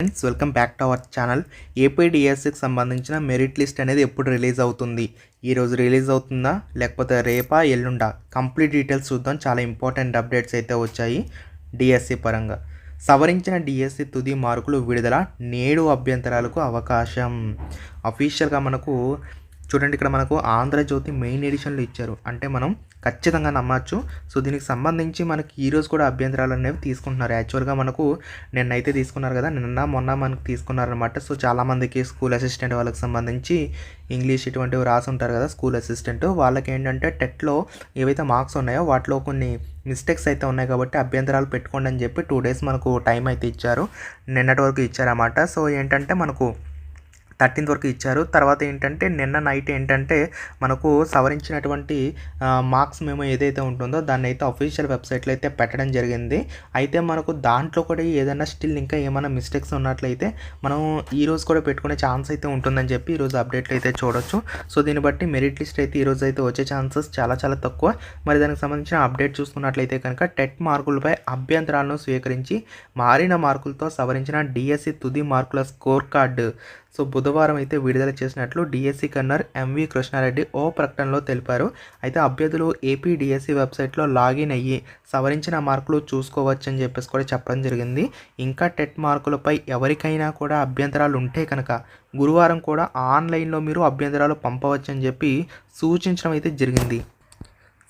Friends welcome back to our channel ఏపీడిఎస్సికి సంబంధించిన merit list అనేది ఎప్పుడు రిలీజ్ అవుతుంది? ఈరోజు రిలీజ్ అవుతుందా? లేకపోతే రేపా ఎల్లుండా? కంప్లీట్ డీటెయిల్స్ చూద్దాం. చాలా ఇంపార్టెంట్ అప్డేట్స్ అయితే వచ్చాయి డిఎస్సి పరంగా. సవరించిన డిఎస్సి తుది మార్కులు విడుదల నేడు అభ్యంతరాలకు అవకాశం. అఫీషియల్గా మనకు చూడండి ఇక్కడ మనకు ఆంధ్రజ్యోతి మెయిన్ ఎడిషన్లు ఇచ్చారు. అంటే మనం ఖచ్చితంగా నమ్మచ్చు. సో దీనికి సంబంధించి మనకి ఈరోజు కూడా అభ్యంతరాలు అనేవి తీసుకుంటున్నారు. యాక్చువల్గా మనకు నిన్నైతే తీసుకున్నారు కదా నిన్న మొన్న మనకు తీసుకున్నారనమాట సో చాలామందికి స్కూల్ అసిస్టెంట్ వాళ్ళకి సంబంధించి ఇంగ్లీష్ ఇటువంటివి రాసి ఉంటారు కదా స్కూల్ అసిస్టెంట్ వాళ్ళకి ఏంటంటే టెట్లో ఏవైతే మార్క్స్ ఉన్నాయో వాటిలో కొన్ని మిస్టేక్స్ అయితే ఉన్నాయి కాబట్టి అభ్యంతరాలు పెట్టుకోండి అని చెప్పి టూ డేస్ మనకు టైం అయితే ఇచ్చారు. నిన్నటి వరకు ఇచ్చారన్నమాట. సో ఏంటంటే మనకు థర్టీన్త్ వరకు ఇచ్చారు. తర్వాత ఏంటంటే నిన్న నైట్ ఏంటంటే మనకు సవరించినటువంటి మార్క్స్ మేము ఏదైతే ఉంటుందో దాన్ని అయితే అఫీషియల్ వెబ్సైట్లో అయితే పెట్టడం జరిగింది. అయితే మనకు దాంట్లో కూడా ఏదైనా స్టిల్ ఇంకా ఏమైనా మిస్టేక్స్ ఉన్నట్లయితే మనం ఈరోజు కూడా పెట్టుకునే ఛాన్స్ అయితే ఉంటుందని చెప్పి ఈరోజు అప్డేట్లు అయితే చూడొచ్చు. సో దీన్ని బట్టి మెరిట్ లిస్ట్ అయితే ఈరోజు అయితే వచ్చే ఛాన్సెస్ చాలా చాలా తక్కువ. మరి దానికి సంబంధించిన అప్డేట్ చూసుకున్నట్లయితే కనుక టెట్ మార్కులపై అభ్యంతరాలను స్వీకరించి మారిన మార్కులతో సవరించిన డిఎస్సి తుది మార్కుల స్కోర్ కార్డు. సో బుధవారం అయితే విడుదల చేసినట్లు డిఎస్సి కన్నర్ ఎంవి కృష్ణారెడ్డి ఓ ప్రకటనలో తెలిపారు. అయితే అభ్యర్థులు ఏపీ డిఎస్సి వెబ్సైట్లో లాగిన్ అయ్యి సవరించిన మార్కులు చూసుకోవచ్చని చెప్పేసి కూడా చెప్పడం జరిగింది. ఇంకా టెట్ మార్కులపై ఎవరికైనా కూడా అభ్యంతరాలు ఉంటే కనుక గురువారం కూడా ఆన్లైన్లో మీరు అభ్యంతరాలు పంపవచ్చని చెప్పి సూచించడం అయితే జరిగింది.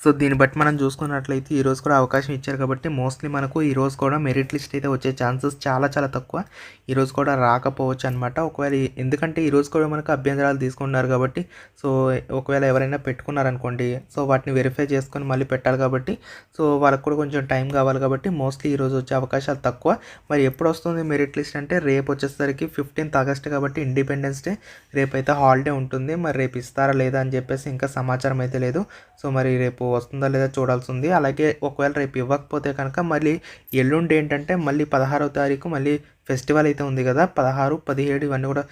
సో దీన్ని బట్టి మనం చూసుకున్నట్లయితే ఈరోజు కూడా అవకాశం ఇచ్చారు కాబట్టి మోస్ట్లీ మనకు ఈరోజు కూడా మెరిట్ లిస్ట్ అయితే వచ్చే ఛాన్సెస్ చాలా చాలా తక్కువ. ఈరోజు కూడా రాకపోవచ్చు అనమాట ఒకవేళ ఎందుకంటే ఈరోజు కూడా మనకు అభ్యంతరాలు తీసుకున్నారు కాబట్టి సో ఒకవేళ ఎవరైనా పెట్టుకున్నారనుకోండి సో వాటిని వెరిఫై చేసుకొని మళ్ళీ పెట్టాలి కాబట్టి సో వాళ్ళకు కూడా కొంచెం టైం కావాలి కాబట్టి మోస్ట్లీ ఈరోజు వచ్చే అవకాశాలు తక్కువ. మరి ఎప్పుడు వస్తుంది మెరిట్ లిస్ట్ అంటే రేపు వచ్చేసరికి ఫిఫ్టీన్త్ ఆగస్ట్ కాబట్టి ఇండిపెండెన్స్ డే. రేపు అయితే హాలిడే ఉంటుంది. మరి రేపు ఇస్తారా లేదా అని చెప్పేసి ఇంకా సమాచారం అయితే లేదు. సో మరి రేపు వస్తుందా లేదా చూడాల్సి ఉంది అలాగే ఒకవేళ రేపు ఇవ్వకపోతే కనుక మళ్ళీ ఎల్లుండి ఏంటంటే మళ్ళీ పదహారవ తారీఖు మళ్ళీ ఫెస్టివల్ అయితే ఉంది కదా. పదహారు పదిహేడు ఇవన్నీ కూడా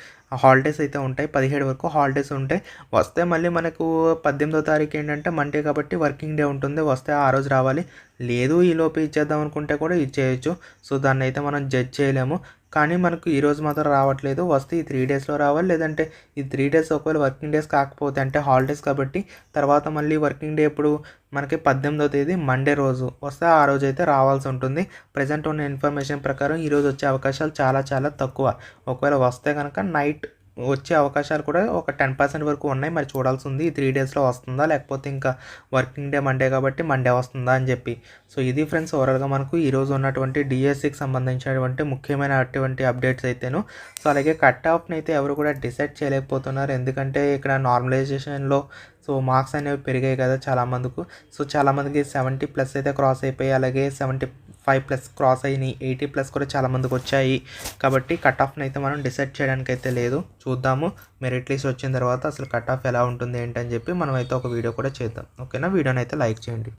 హాలిడేస్ అయితే ఉంటాయి. పదిహేడు వరకు హాలిడేస్ ఉంటాయి. వస్తే మళ్ళీ మనకు పద్దెనిమిదో తారీఖు ఏంటంటే మండే కాబట్టి వర్కింగ్ డే ఉంటుంది. వస్తే ఆ రోజు రావాలి. లేదు ఈ లోపు ఇచ్చేద్దాం అనుకుంటే కూడా ఇచ్చేయచ్చు. సో దాన్ని అయితే మనం జడ్జ్ చేయలేము. కానీ మనకు ఈరోజు మాత్రం రావట్లేదు. వస్తే ఈ త్రీ డేస్లో రావాలి. లేదంటే ఈ త్రీ డేస్ ఒకవేళ వర్కింగ్ డేస్ కాకపోతే అంటే హాలిడేస్ కాబట్టి తర్వాత మళ్ళీ వర్కింగ్ డే ఇప్పుడు మనకి పద్దెనిమిదో తేదీ మండే రోజు. వస్తే ఆ రోజు అయితే రావాల్సి ఉంటుంది. ప్రజెంట్ ఉన్న ఇన్ఫర్మేషన్ ప్రకారం ఈరోజు వచ్చే అవకాశాలు చాలా చాలా తక్కువ. ఒకవేళ వస్తే కనుక నైట్ వచ్చే అవకాశాలు కూడా ఒక టెన్ పర్సెంట్ వరకు ఉన్నాయి. మరి చూడాల్సి ఉంది ఈ త్రీ డేస్లో వస్తుందా? లేకపోతే ఇంకా వర్కింగ్ డే మండే కాబట్టి మండే వస్తుందా అని చెప్పి. సో ఇది ఫ్రెండ్స్ ఓవరాల్గా మనకు ఈరోజు ఉన్నటువంటి డిఎస్సికి సంబంధించినటువంటి ముఖ్యమైన అటువంటి అప్డేట్స్ అయితేను. సో అలాగే కట్ ఆఫ్ని అయితే ఎవరు కూడా డిసైడ్ చేయలేకపోతున్నారు. ఎందుకంటే ఇక్కడ నార్మలైజేషన్లో సో మార్క్స్ అనేవి పెరిగాయి కదా చాలామందికి. సో చాలామందికి సెవెంటీ ప్లస్ అయితే క్రాస్ అయిపోయి అలాగే సెవెంటీ ఫైవ్ ప్లస్ క్రాస్ అయినాయి ఎయిటీ ప్లస్ కూడా చాలామందికి వచ్చాయి. కాబట్టి కట్ ఆఫ్ని అయితే మనం డిసైడ్ చేయడానికి అయితే లేదు. చూద్దాము. మెరిట్ లిస్ట్ వచ్చిన తర్వాత అసలు కట్ ఆఫ్ ఎలా ఉంటుంది ఏంటని చెప్పి మనం అయితే ఒక వీడియో కూడా చేద్దాం. ఓకేనా? వీడియోని అయితే లైక్ చేయండి.